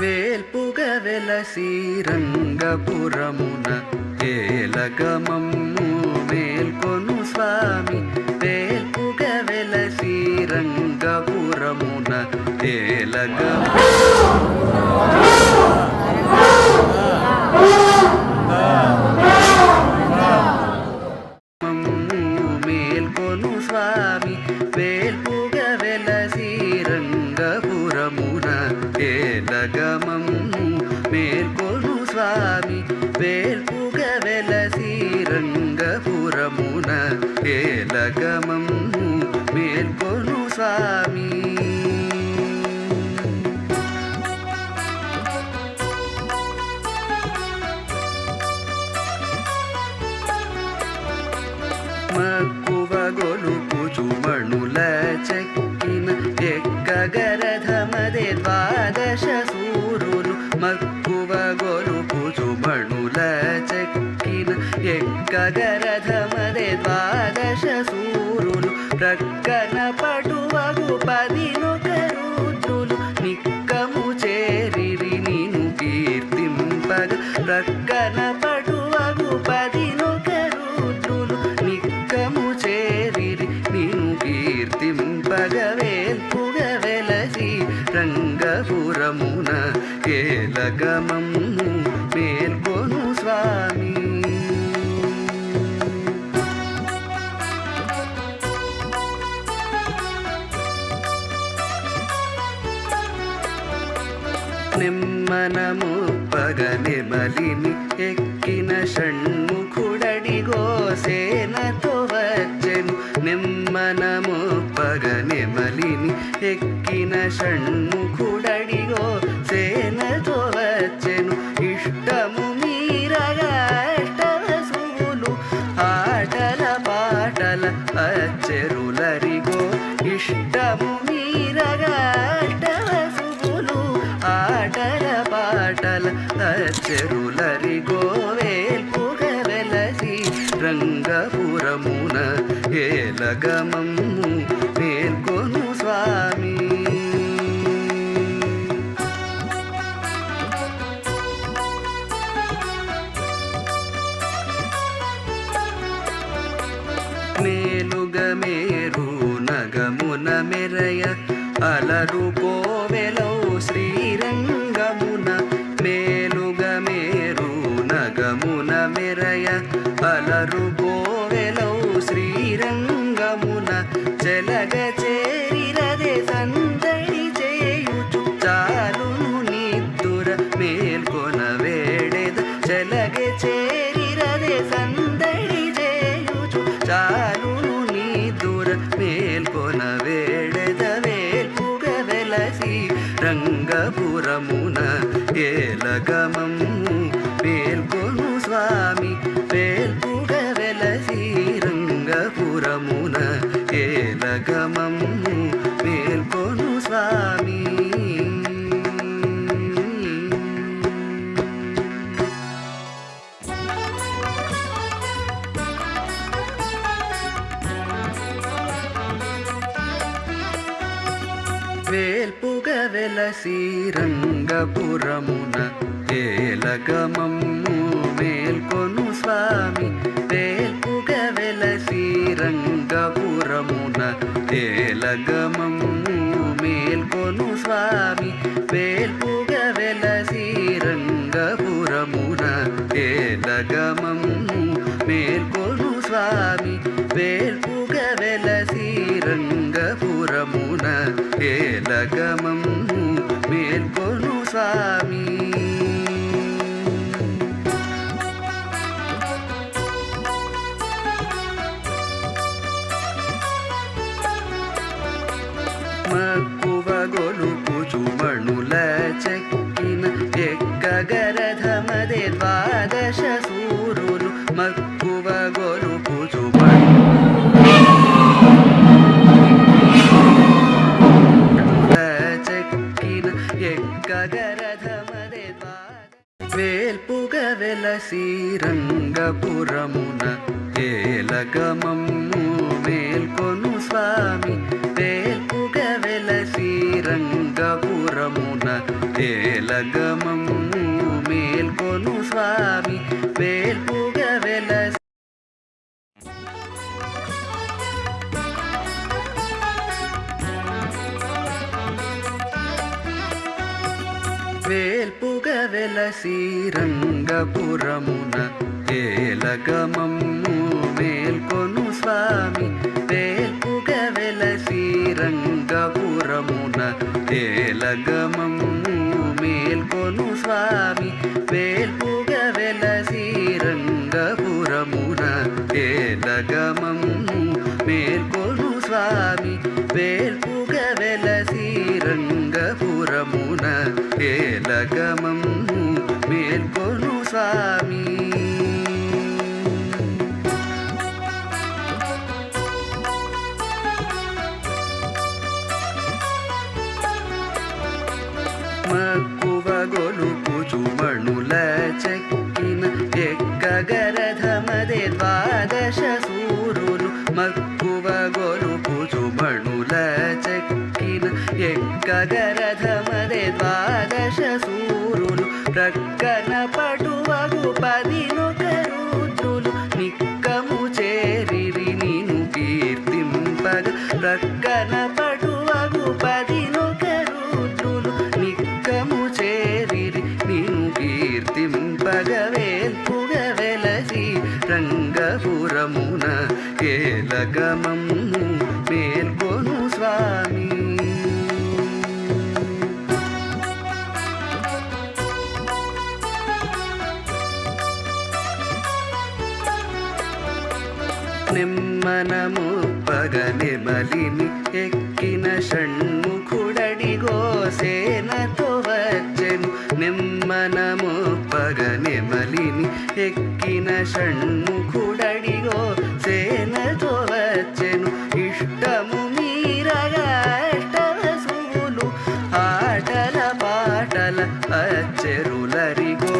వేల్పుగ వెలసి రంగపురమున ఏలగమమ్ము మేల్కొను స్వామి. వేల్పుగ వెలసి రంగపురమున ఏలగ మేల్కొను స్వామి వేల్పుగ వెలసి రంగపురమున ఏలగమమ్ము మేల్కొను స్వామి నిమ్మనము పగనెమలిని ఎక్కిన షణ్ముఖుడడిగో సేనతో వచ్చెను. ఇష్టము మీరగా ఆటల పాటల అచ్చెరులరిగో. ఇష్టము మీరగా ఆటల పాటల అచ్చెరు ఏలగమమ్ము మేల్కొను స్వామి. మేలుగ మేరు నగమున మెరయ అలరు కోవెలో శ్రీరంగమున మేలుగ మేరు నగమున మెరయ అలరు గో చెలగ చేరిరదే సందడి చేయుచు. చాలును నిద్దుర మేల్కొన వేడెద. చెలగ చేరిరదే సందడి చేయుచు. చాలును నిద్దుర మేల్కొన వేడెద. వేల్పుగ ఏలగమమ్ము మేల్కొను స్వామి. వేల్పుగ వెలసి రంగపురమున ఏలగమమ్ము మేల్కొను స్వామి. వేల్పుగ వెలసి ఏలగమమ్ము మేల్కొను స్వామి వేల్పుగ వెలసి రంగపురమున ఏలగమమ్ము మేల్కొను స్వామి వేల్పుగ వెలసి రంగపురమున ఏలగమమ్ము మేల్కొను స్వామి శ్రీరంగపురమున తేలగమము మేల్కొను స్వామి వేల్పుగ వెలసి వేల్పుగ వెలసి రంగపురమున ఏలగమము మేల్కొను స్వామి రంగపురమున మేల్కొను స్వామి వేల్పుగ వెలసి రంగపురమున ఏలగమము కేలగమము మేల్కొను స్వామి. నిమ్మనము పగనెమలిని ఎక్కిన షణ్ముఖుడడిగో సేనతో వచ్చెను నిమ్మనము పగనెమలిని ఎక్కిన షణ్ముఖుడడిగో సేనతో వచ్చెను. ఇష్టము మీరగా అష్టవసువులు ఆటల పాటల అచ్చెరులరిగో.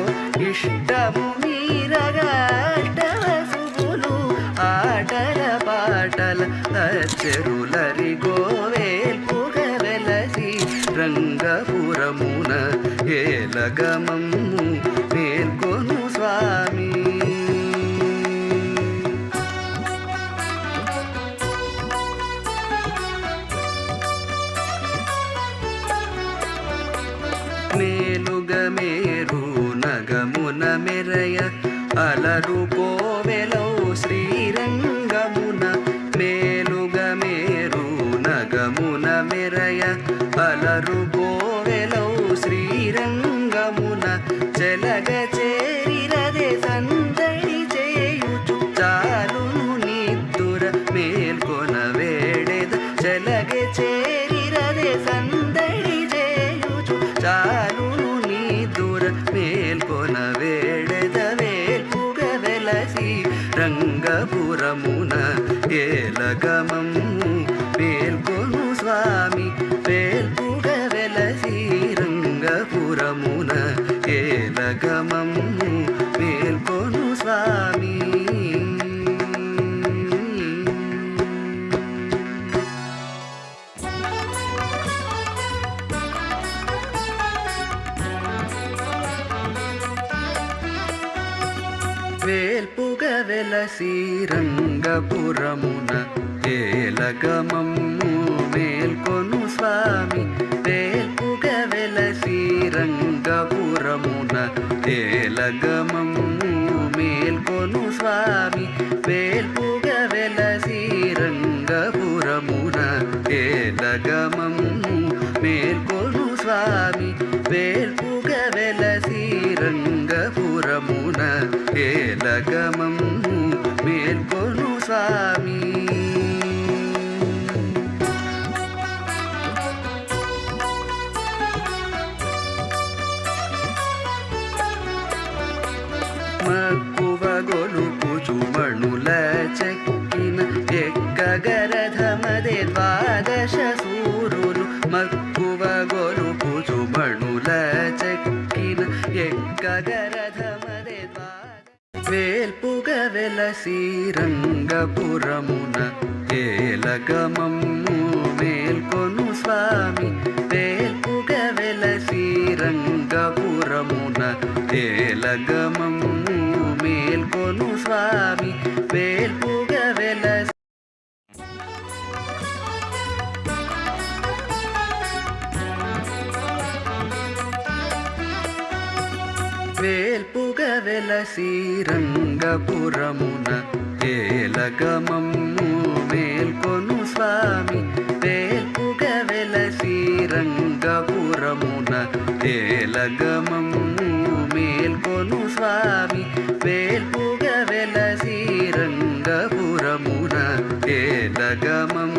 ఇష్టము మీరగా అష్టవసువులు ఆటల పాటల అచ్చెరులరిగో. వేల్పుగ వెలసి రంగపురమున ఏలగమ మెరయ అలరు కోవెలౌ శ్రీరంగమున మేలుగ మేరు నగమున మెరయ అలరు కోవెలౌ శ్రీరంగమున చెలగ చె రంగపురమున ఏలగమం మేల్కొను స్వామి వేల్పుగ వెలసి రంగపురమున ఏలగమం మేల్కొను స్వామి. వేల్పు వెలసి రంగపురమున ఏలగమము మేల్కొను స్వామి. వేల్పుగ వెలసి రంగపురమున ఏలగమము మేల్కొను స్వామి. వేల్పుగ వెలసి రంగపురమున ఏలగమము మేల్కొను స్వామి. వేల్పుగ వెలసి రంగపురమున ఏలగమం మేల్కొను స్వామి. మక్కువ గొలుపు మణుల చెక్కిన ఎక్కగరధమదే ద్వాదశ సూరులు మక్కువ గొలుపు మణుల వేల్పుగ వెలసి రంగపురమున ఏలగమము మేల్కొను స్వామి. వేల్పుగ వెలసి రంగ శ్రీరంగపురమున తేలగమము మేల్కొను స్వామి. వేల్పుగ శ్రీరంగపురమున రంగపురమున ఏలగమమ్ము మేల్కొను స్వామి. వేల్పుగ వెలసి రంగపురమున ఏలగమమ్ము మేల్కొను స్వామి. వేల్పుగ వెలసి రంగపురమున ఏలగమమ్ము